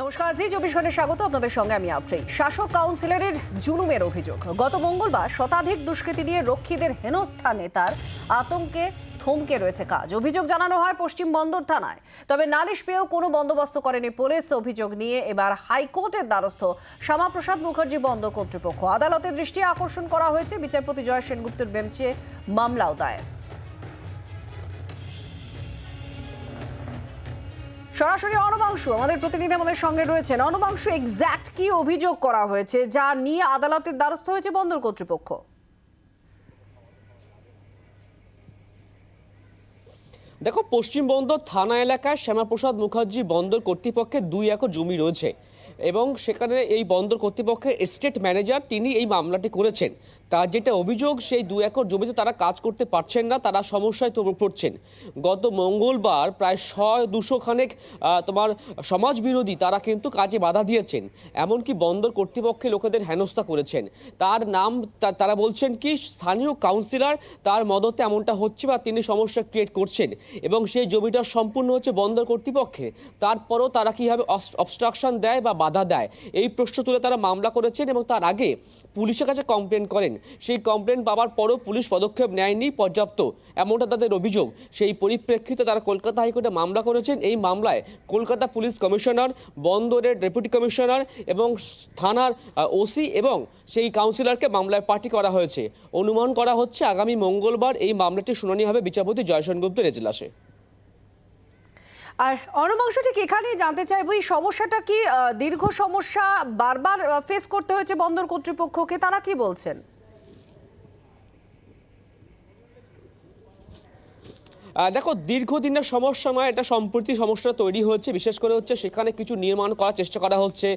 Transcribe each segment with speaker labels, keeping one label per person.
Speaker 1: নমস্কার জি চব্বিশ ঘন্টায় স্বাগত আপনাদের সঙ্গে আমি আফ্রি শাসক কাউন্সিলরের জুলুমের অভিযোগ। গত মঙ্গলবার শতাধিক দুষ্কৃতী নিয়ে রক্ষীদের হেনস্থা নেতার আতঙ্কে থমকে রয়েছে কাজ। অভিযোগ জানানো হয় পশ্চিম বন্দর থানায়। তবে নালিশ পেয়েও কোনো বন্দোবস্ত করেনি পুলিশ। অভিযোগ নিয়ে এবার হাইকোর্টের দ্বারস্থ শ্যামাপ্রসাদ মুখার্জি বন্দর কর্তৃপক্ষ। আদালতের দৃষ্টি আকর্ষণ করা হয়েছে বিচারপতি জয় সেনগুপ্তের বেঞ্চে মামলাও দায়ের। সরাসরি অনবাংশু, আমাদের প্রতিনিধি আমাদের সঙ্গে রয়েছেন। অনবাংশু এক্স্যাক্ট কি অভিযোগ করা হয়েছে, যা নিয়ে আদালতের দ্বারস্থ হয়েছে বন্দর কর্তৃপক্ষ?
Speaker 2: দেখো পশ্চিমবঙ্গ থানা এলাকায় শ্যামাপ্রসাদ মুখার্জি বন্দর কর্তৃপক্ষের দুই একর জমি রয়েছে এবং সেখানে এই বন্দর কর্তৃপক্ষের এস্টেট ম্যানেজার তিনি এই মামলাটি করেছেন। তার যেটা অভিযোগ, সেই দু একর জমিতে তারা কাজ করতে পারছেন না, তারা সমস্যায় তো পড়ছেন। গত মঙ্গলবার প্রায় ছয় দুশো খানেক তোমার সমাজ বিরোধী তারা কিন্তু কাজে বাধা দিয়েছেন। এমনকি বন্দর কর্তৃপক্ষে লোকেদের হেনস্থা করেছেন। তার নাম তারা বলছেন কি, স্থানীয় কাউন্সিলর তার মদতে এমনটা হচ্ছে বা তিনি সমস্যা ক্রিয়েট করছেন এবং সেই জমিটা সম্পূর্ণ হচ্ছে বন্দর কর্তৃপক্ষে। তারপরও তারা কীভাবে অবস্ট্রাকশন দেয় বা বাধা দেয়, এই প্রশ্ন তুলে তারা মামলা করেছেন এবং তার আগে পুলিশের কাছে কমপ্লেন করেন। সেই কমপ্লেন পাওয়ার পরও পুলিশ পদক্ষেপ নেয়নি পর্যাপ্ত। এমনটা তাদের অভিযোগ। সেই পরিপ্রেক্ষিতে তারা কলকাতা হাইকোর্টে মামলা করেছেন। এই মামলায় কলকাতা পুলিশ কমিশনার, বন্দরের ডেপুটি কমিশনার এবং থানার ওসি এবং সেই কাউন্সিলরকে মামলায় পার্টি করা হয়েছে। অনুমান করা হচ্ছে আগামী মঙ্গলবার এই মামলাটি শুনানি হবে বিচারপতি জয়সন গুপ্তের এজলাসে।
Speaker 1: আর অনবাংশু ঠিক এখানেই জানতে চাইব, এই সমস্যাটা কি দীর্ঘ সমস্যা বারবার ফেস করতে হয়েছে বন্দর কর্তৃপক্ষকে? তারা কি বলছেন?
Speaker 2: দেখো, দীর্ঘদিনের সমস্যা নয়, এটা সম্প্রতি সমস্যা তৈরি হচ্ছে বিশেষ করে হচ্ছে সেখানে কিছু নির্মাণ করার চেষ্টা করা হচ্ছে,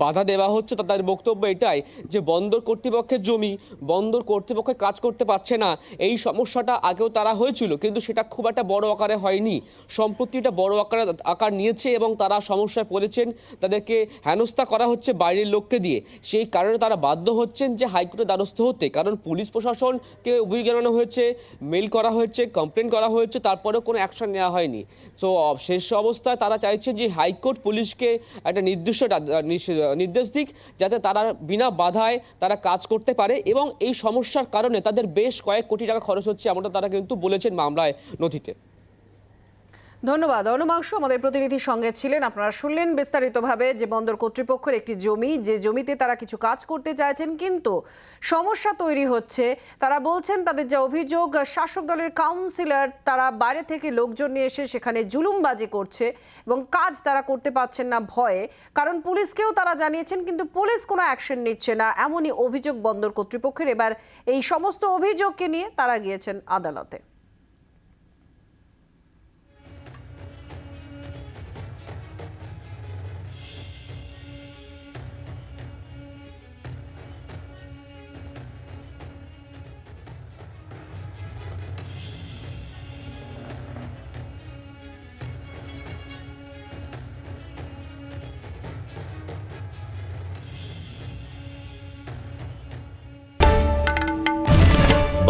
Speaker 2: বাধা দেওয়া হচ্ছে। তাদের বক্তব্য এটাই যে বন্দর কর্তৃপক্ষের জমি, বন্দর কর্তৃপক্ষ কাজ করতে পারছে না। এই সমস্যাটা আগেও তারা হয়েছিল, কিন্তু সেটা খুব একটা বড় আকারে হয়নি। সম্প্রতি এটা বড় আকারে আকার নিয়েছে এবং তারা সমস্যায় পড়েছেন। তাদেরকে হেনস্থা করা হচ্ছে বাইরের লোককে দিয়ে। সেই কারণে তারা বাধ্য হচ্ছেন যে হাইকোর্টের দ্বারস্থ হতে। কারণ পুলিশ প্রশাসনকে অভিযোগ জানানো হয়েছে, মেল করা হয়েছে, কমপ্লেন করা হয়েছে। তারপরেও কোনো অ্যাকশন নেওয়া হয়নি। সো শেষ অবস্থায় তারা চাইছে যে হাইকোর্ট পুলিশকে একটা নির্দিষ্ট নির্দেশ দিক, যাতে তারা বিনা বাধায় তারা কাজ করতে পারে এবং এই সমস্যার কারণে তাদের বেশ কয়েক কোটি টাকা খরচ হচ্ছে, এমনটা তারা কিন্তু বলেছেন মামলায় নথিতে।
Speaker 1: ধন্যবাদ। অনবাংশু আমাদের প্রতিনিধির সঙ্গে ছিলেন। আপনারা শুনলেন বিস্তারিতভাবে যে বন্দর কর্তৃপক্ষের একটি জমি, যে জমিতে তারা কিছু কাজ করতে চাইছেন, কিন্তু সমস্যা তৈরি হচ্ছে। তারা বলছেন, তাদের যে অভিযোগ, শাসক দলের কাউন্সিলর তারা বাইরে থেকে লোকজন নিয়ে এসে সেখানে জুলুমবাজি করছে এবং কাজ তারা করতে পারছেন না ভয়ে। কারণ পুলিশকেও তারা জানিয়েছেন, কিন্তু পুলিশ কোনো অ্যাকশন নিচ্ছে না। এমনই অভিযোগ বন্দর কর্তৃপক্ষের। এবার এই সমস্ত অভিযোগকে নিয়ে তারা গিয়েছেন আদালতে।